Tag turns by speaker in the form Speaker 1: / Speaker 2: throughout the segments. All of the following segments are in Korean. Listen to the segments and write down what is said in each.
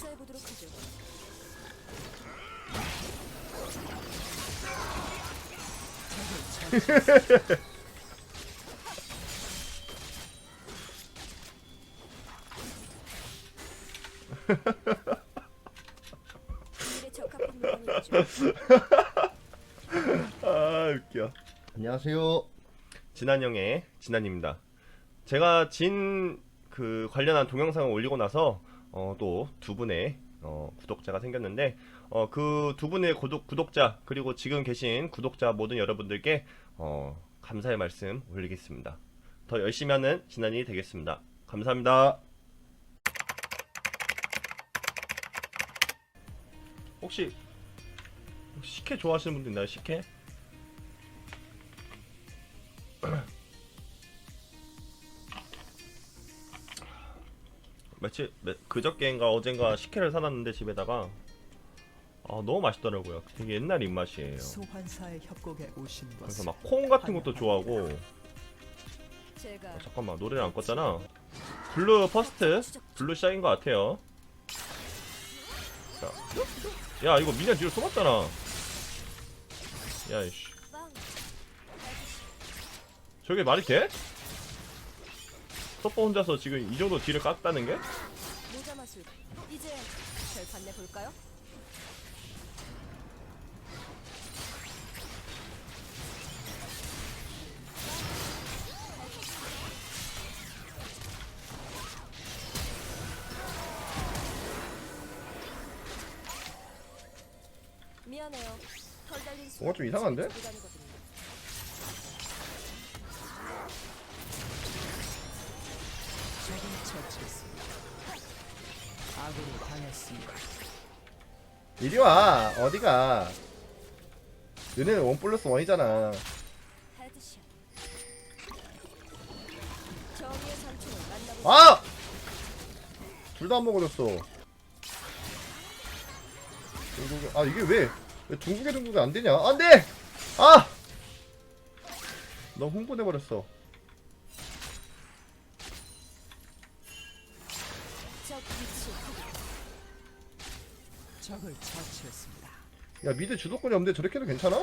Speaker 1: 조사해 보도록 하죠. 일에 적합한 물건이죠.
Speaker 2: 아 웃겨. 안녕하세요. 진한영의 진한입니다. 제가 진 그 관련한 동영상을 올리고 나서 어, 또 두 분의 어, 구독자가 생겼는데 어, 그 두 분의 구독, 구독자 그리고 지금 계신 구독자 모든 여러분들께 어, 감사의 말씀 올리겠습니다. 더 열심히 하는 진한이 되겠습니다. 감사합니다. 혹시 식혜 좋아하시는 분들 있나요? 식혜? 며칠 매- 그저께인가 어젠가 식혜를 사놨는데 집에다가 아 너무 맛있더라고요. 되게 옛날 입맛이에요.
Speaker 3: 소환사의 협곡에 오신
Speaker 2: 그래서 막 콩 같은 것도 좋아하고
Speaker 1: 제가
Speaker 2: 어, 잠깐만 노래를 안 껐잖아. 블루 퍼스트 블루 샤인 것 같아요. 자, 야 이거 미니언 뒤로 쏘았잖아. 야이씨,
Speaker 1: 빵
Speaker 2: 저게 말이 돼? 서퍼 혼자서 지금 이 정도 딜을 깎다는 게?
Speaker 1: 모자 마술. 이제 절 반내 볼까요? 미안해요. 털 달린 수.
Speaker 2: 뭔가 좀 이상한데?
Speaker 1: 들고 다
Speaker 3: 당했습니다.
Speaker 4: 이리 와 어디가 너네는 원 플러스 원이잖아. 아! 둘 다 안 먹어줬어 아 이게 왜? 왜 둥국에 둥국이 안 되냐? 안 돼! 아! 너무 흥분해버렸어
Speaker 3: 적을 처치했습니다.
Speaker 4: 야 미드 주도권이 없는데 저렇게 해도 괜찮아?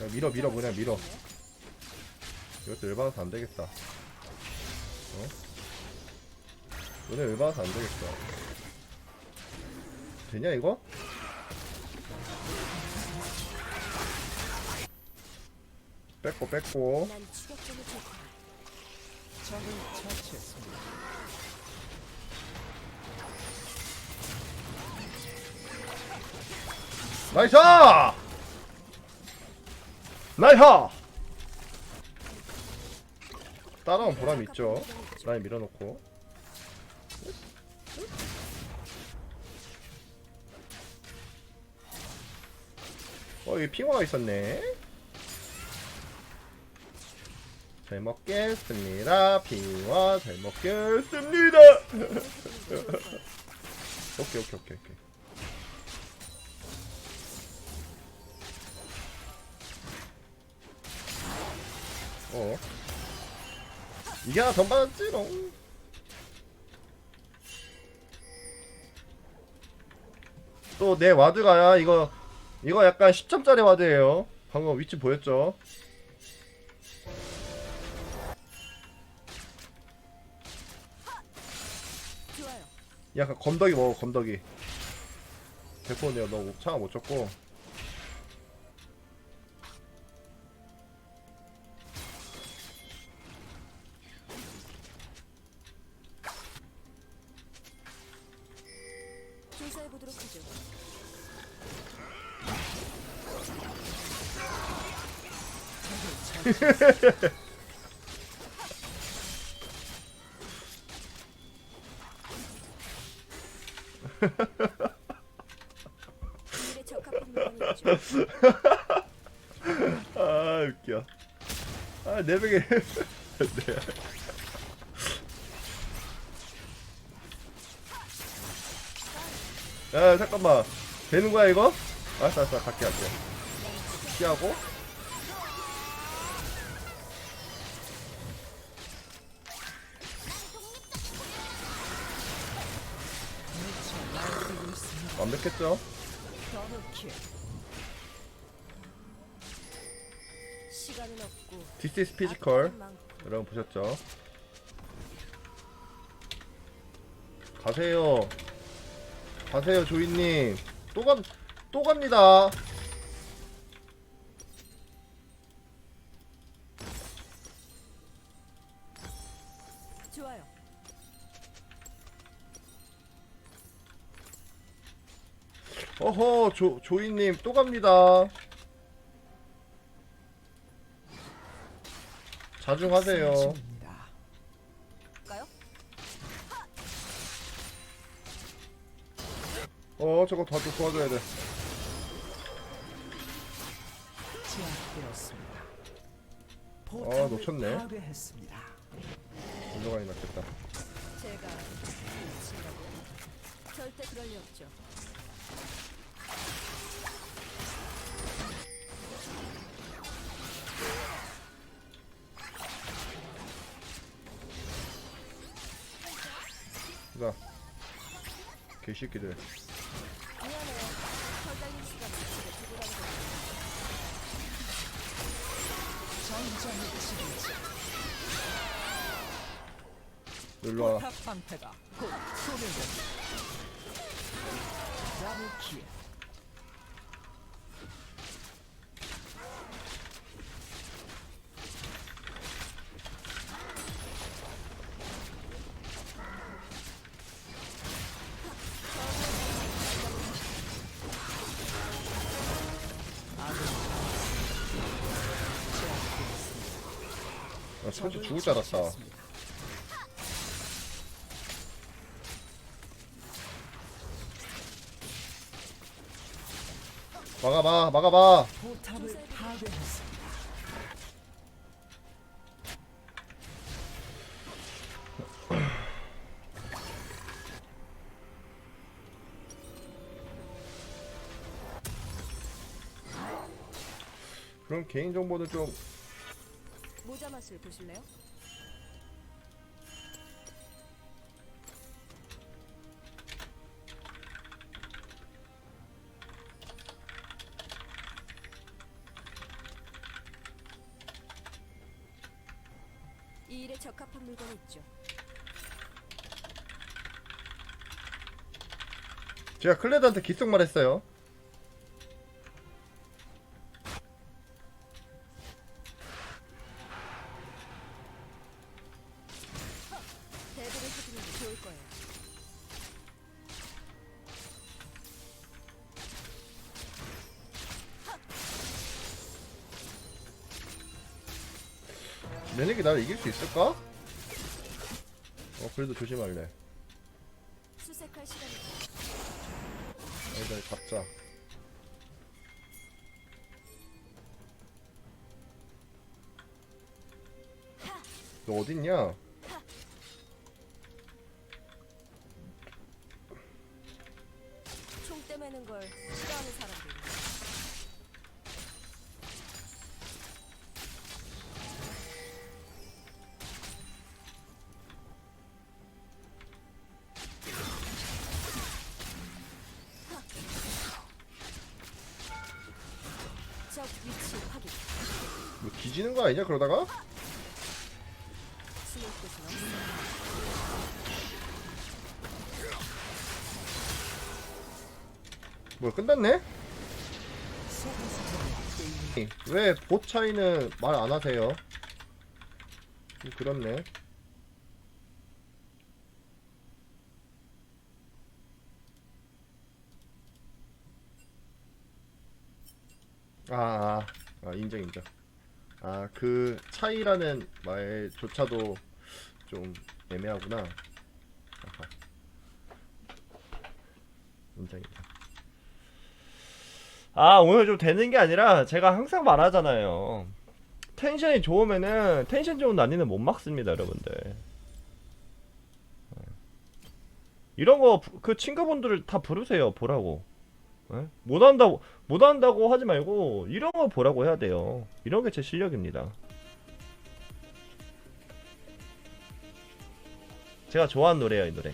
Speaker 4: 야 밀어 밀어 그냥 밀어 이것도 열받아서 안 되겠다 어? 너네 열받아서 안 되겠다 되냐 이거? 뺏고 뺏고
Speaker 1: 난 추격전을 좋고.
Speaker 3: 적을 처치했습니다.
Speaker 4: 나이스! 나이스! 따라온 보람 있죠. 라인 밀어놓고. 어, 여기 핑화가 있었네. 잘 먹겠습니다. 핑화 잘 먹겠습니다. 오케이, 오케이, 오케이, 오케이. 어. 이게 하나 더 맞지롱. 또 내 와드가야 이거 이거 약간 10점짜리 와드예요. 방금 위치 보였죠? 약간 검덕이 먹어 검덕이. 대포 내가 너 차가 못 쳤고.
Speaker 1: 조사해 보도록 하죠.
Speaker 4: 아 웃겨. 아 내백에. 네. 야 잠깐만 되는 거야 이거? 알았어 알았어 갈게 갈게. 피하고 완벽했죠? physical.
Speaker 1: 아픔은 많고.
Speaker 4: 여러분 보셨죠? 가세요. 가세요, 조이님. 또 가, 또 갑니다.
Speaker 1: 좋아요.
Speaker 4: 어허, 조, 조이님 또 갑니다. 자중하세요. 어, 저거 다 도- 도와줘야 돼. 아, 놓쳤네. 운동관이 맞겠다.
Speaker 1: 제가? 절대 그럴 리 없죠.
Speaker 4: 자, 개새끼들.
Speaker 1: 미안해요. 털달린 시간 집에 두고 가는 거.
Speaker 3: 전장의 지배자.
Speaker 4: 일로 와.
Speaker 3: 포탑 방패가 곧 소멸됩니다.
Speaker 4: 나 선수 죽을 줄 알았다. 막아봐, 막아봐. 그럼 개인 정보는 좀
Speaker 1: 모자 맛을 보실래요? 적합한 물건이 있죠.
Speaker 4: 제가 클레드한테 기속 말 했어요. 내내기 나를 이길 수 있을까? 어, 그래도 조심할래. 일단 잡자. 너 어딨냐? 뒤지는 거 아니냐 그러다가? 뭐 끝났네? 왜봇 차이는 말 안 하세요? 좀 그렇네. 아, 아, 아 인정 인정. 아 그 차이라는 말조차도 좀 애매하구나. 아하. 인정 인정.
Speaker 2: 아 오늘 좀 되는 게 아니라 제가 항상 말하잖아요 텐션이 좋으면은 텐션 좋은 난이는 못 막습니다 여러분들 어. 이런 거 그 친구분들을 다 부르세요 보라고 예? 못한다고 못한다고 하지 말고 이런 거 보라고 해야 돼요. 이런 게 제 실력입니다. 제가 좋아하는 노래예요 이 노래